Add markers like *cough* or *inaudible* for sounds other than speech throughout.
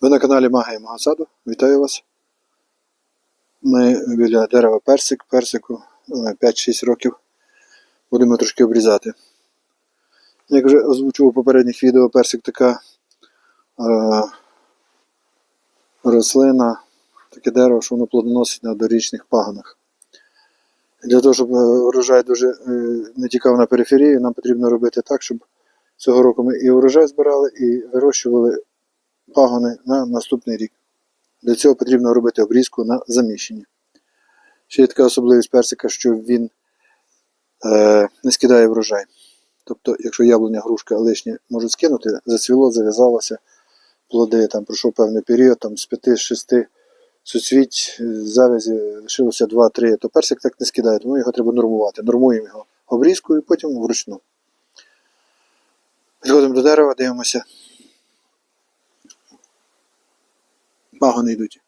Ви на каналі Магія мого саду. Вітаю вас. Ми біля дерева персик, персику е, 5-6 років. Будемо трошки обрізати. Як вже озвучував у попередніх відео, персик така е, рослина, таке дерево, що воно плодоносить на дорічних пагонах. Для того, щоб е, урожай дуже е, не тікав на периферію, нам потрібно робити так, щоб цього року ми і урожай збирали, і вирощували пагони на наступний рік. Для цього потрібно робити обрізку на заміщення. Ще є така особливість персика, що він е, не скидає врожай. Тобто, якщо яблуня, грушка лишнє можуть скинути, зацвіло, зав'язалося, плоди, там пройшов певний період, там з 5-6 суцвіть, е, завязі лишилося 2-3, то персик так не скидає, тому його треба нормувати. Нормуємо його обрізкою і потім вручну. Підходимо до дерева, дивимося. Пагони йдуть.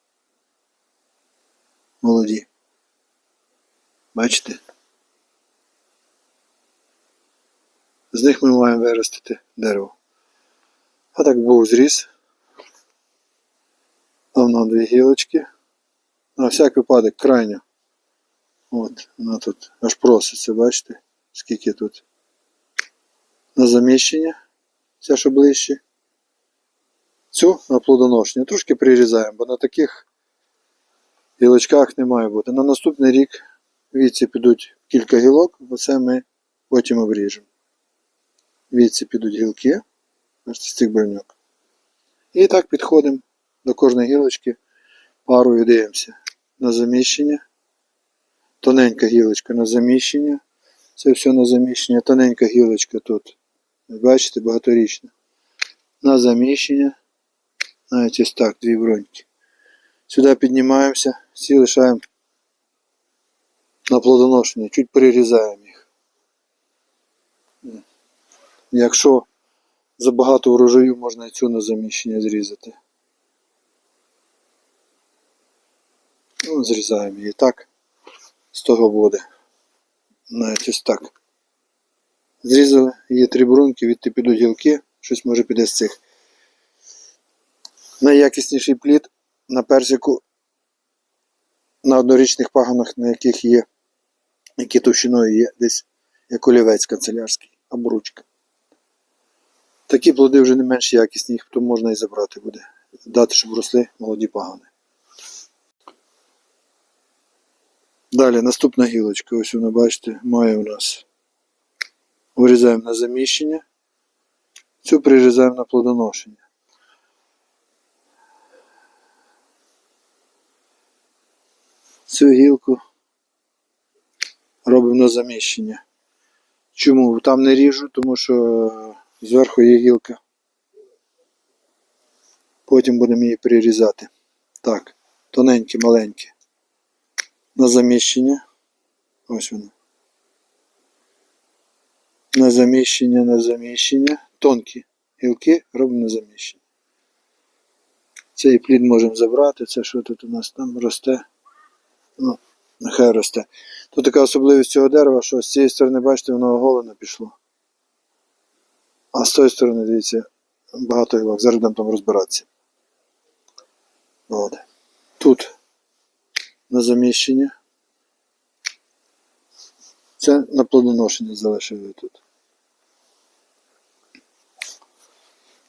Молоді. Бачите? З них ми маємо виростити дерево. А так був зріз. Там нам дві гілочки. На всяк випадок крайня. От, вона тут аж проситься, бачите, скільки тут. На заміщення, ця що ближче. Цю на плодоношення трошки прирізаємо, бо на таких гілочках не має бути. На наступний рік віці підуть кілька гілок, оце ми потім обріжемо. Віці підуть гілки, з цих бруньок. І так підходимо до кожної гілочки, парою дивимося на заміщення. Тоненька гілочка на заміщення. Це все на заміщення. Тоненька гілочка тут. Бачите, багаторічна. На заміщення. Навіть ось так, дві броньки. Сюди піднімаємося, всі лишаємо на плодоношення, чуть прирізаємо їх. Якщо забагато врожаю, можна і цю на заміщення зрізати. Ну, зрізаємо її так. З того буде. Навіть ось так. Зрізали, є три бруньки, відти підуть гілки, щось може піде з цих. Найякісніший плід на персику на однорічних пагонах, на яких є, які товщиною є десь як олівець канцелярський або ручка. Такі плоди вже не менш якісні, їх потім можна і забрати буде. Дати, щоб росли молоді пагони. Далі наступна гілочка, ось вона, бачите, має у нас. Вирізаємо на заміщення, цю прирізаємо на плодоношення. Цю гілку робимо на заміщення. Чому? Там не ріжу, тому що зверху є гілка. Потім будемо її прирізати. Так, тоненькі, маленькі. На заміщення. Ось воно. На заміщення, на заміщення. Тонкі гілки робимо на заміщення. Цей плід можемо забрати. Це що тут у нас там росте? Ну, нехай росте. Тут така особливість цього дерева, що з цієї сторони, бачите, воно оголено пішло. А з тої сторони, дивіться, багато гілок. Зараз будемо там розбиратися. От. Тут на заміщення. Це на плодоношення залишили тут.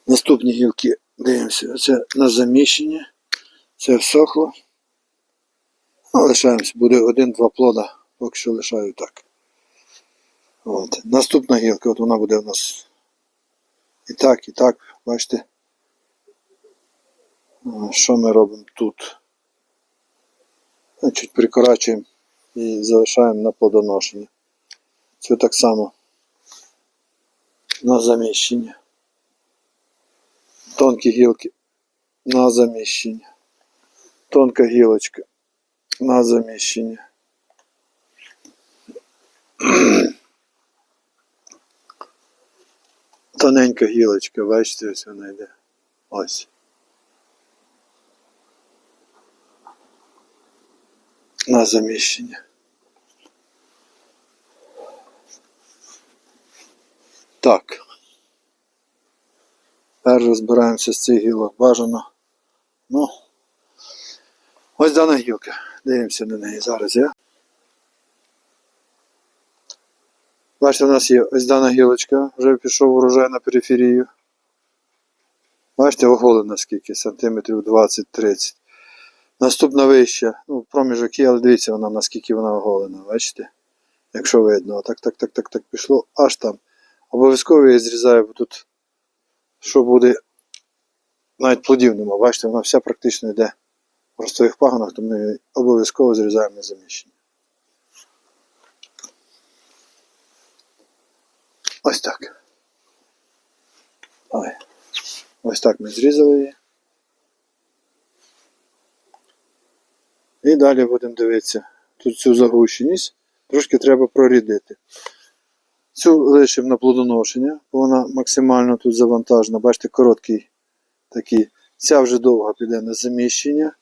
Наступні гілки дивимося. Це на заміщення. Це всохло. Ну, лишаємося, буде один-два плода, поки що лишаю так. От. Наступна гілка, от вона буде у нас і так, і так, бачите. Що ми робимо тут? Чуть прикорачуємо і залишаємо на плодоношення. Це так само на заміщення. Тонкі гілки на заміщення. Тонка гілочка на заміщення. *clears throat* Тоненька гілочка, бачите, ось вона йде. Ось. На заміщення. Так. Тепер розбираємося з цих гілок. Бажано Ну. Ось дана гілка. Дивимося на неї зараз, я. Бачите, у нас є ось дана гілочка, вже пішов урожай на периферію. Бачите, оголена скільки, сантиметрів 20-30. Наступна вища, ну, проміжок є, але дивіться вона, наскільки вона оголена, бачите? Якщо видно, так, так, так, так, так пішло, аж там. Обов'язково я зрізаю, бо тут що буде, навіть плодів нема, бачите, вона вся практично йде в простих пагонах, то ми обов'язково зрізаємо на заміщення. Ось так. Ой. Ось так ми зрізали її. І далі будемо дивитися. Тут цю загущеність трошки треба прорідити. Цю лишимо на плодоношення, бо вона максимально тут завантажена. Бачите, короткий такий. Ця вже довга піде на заміщення.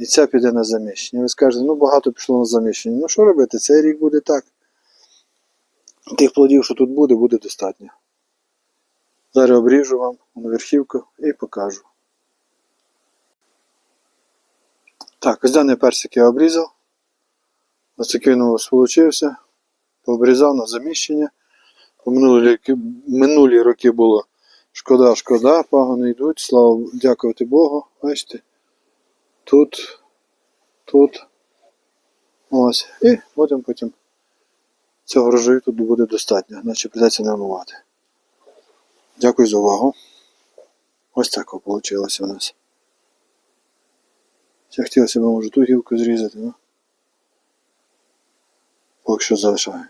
І ця піде на заміщення. Ви скажете, ну багато пішло на заміщення. Ну що робити? Цей рік буде так. Тих плодів, що тут буде, буде достатньо. Зараз обріжу вам на верхівку і покажу. Так, ось даний персик я обрізав. Ось такий він вийшов. Пообрізав на заміщення. Минулі, минулі роки було шкода, шкода, пагони йдуть, слава дякувати Богу. Бачите? Тут, тут. Ось. І будемо потім цього врожаю тут буде достатньо, значить придеться не омивати. Дякую за увагу. Ось так вийшло у нас. Я хотілося б може ту гілку зрізати, ну. Поки що залишаю.